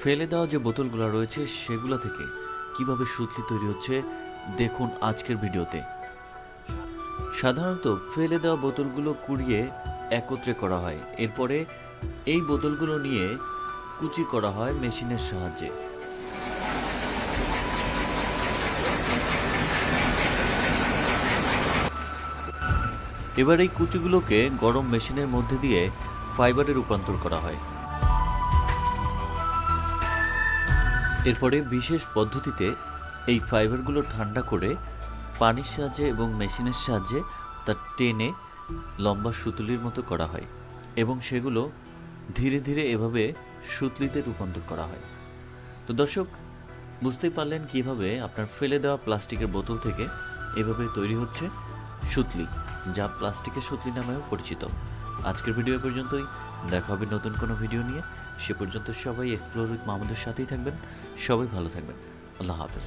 ফেলে দেওয়া যে বোতলগুলো রয়েছে সেগুলো থেকে কীভাবে সুতলি তৈরি হচ্ছে, দেখুন আজকের ভিডিওতে। সাধারণত ফেলে দেওয়া বোতলগুলো কুড়িয়ে একত্রে করা হয়। এরপরে এই বোতলগুলো নিয়ে কুচি করা হয় মেশিনের সাহায্যে। এবার এই কুচিগুলোকে গরম মেশিনের মধ্যে দিয়ে ফাইবারে রূপান্তর করা হয়। এরপরে বিশেষ পদ্ধতিতে এই ফাইবারগুলো ঠান্ডা করে পানির সাহায্যে এবং মেশিনের সাহায্যে তা টেনে লম্বা সুতুলির মতো করা হয় এবং সেগুলো ধীরে ধীরে এভাবে সুতলিতে রূপান্তর করা হয়। তো দর্শক, বুঝতেই পারলেন কীভাবে আপনার ফেলে দেওয়া প্লাস্টিকের বোতল থেকে এভাবে তৈরি হচ্ছে সুতলি, যা প্লাস্টিকের সুতলি নামেও পরিচিত। আজকের ভিডিও পর্যন্তই। দেখা হবে নতুন কোনো ভিডিও নিয়ে। সে পর্যন্ত সবাই এক্সপ্লোর উইথ মাহমুদের সাথেই থাকবেন। সবাই ভালো থাকবেন। আল্লাহ হাফেজ।